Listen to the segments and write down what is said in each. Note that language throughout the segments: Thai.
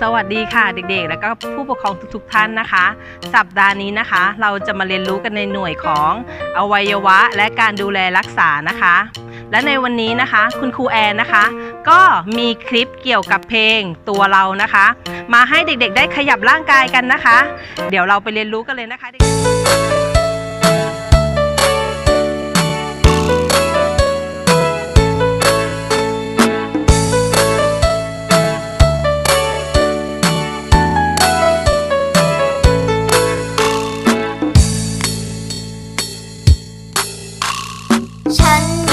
สวัสดีค่ะเด็กๆ แล้วก็ผู้ปกครองทุกๆท่านนะคะ สัปดาห์นี้นะคะ เราจะมาเรียนรู้กันในหน่วยของอวัยวะและการดูแลรักษานะคะ และในวันนี้นะคะ คุณครูแอนนะคะ ก็มีคลิปเกี่ยวกับเพลงตัวเรานะคะ มาให้เด็กๆ ได้ขยับร่างกายกันนะคะ เดี๋ยวเราไปเรียนรู้กันเลยนะคะเด็กๆ ฉัน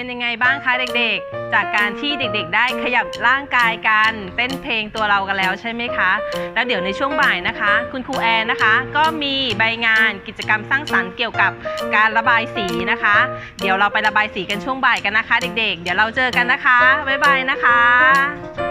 เป็นยังไงบ้างคะเด็กๆ จากการที่เด็กๆ ได้ขยับร่างกายกันเต้นเพลงตัวเรากันแล้วใช่ไหมคะ แล้วเดี๋ยวในช่วงบ่ายนะคะ คุณครูแอนนะคะ ก็มีใบงานกิจกรรมสร้างสรรค์เกี่ยวกับการระบายสีนะคะ เดี๋ยวเราไประบายสีกันช่วงบ่ายกันนะคะ เด็กๆ เดี๋ยวเราเจอกันนะคะบ๊ายบายนะคะ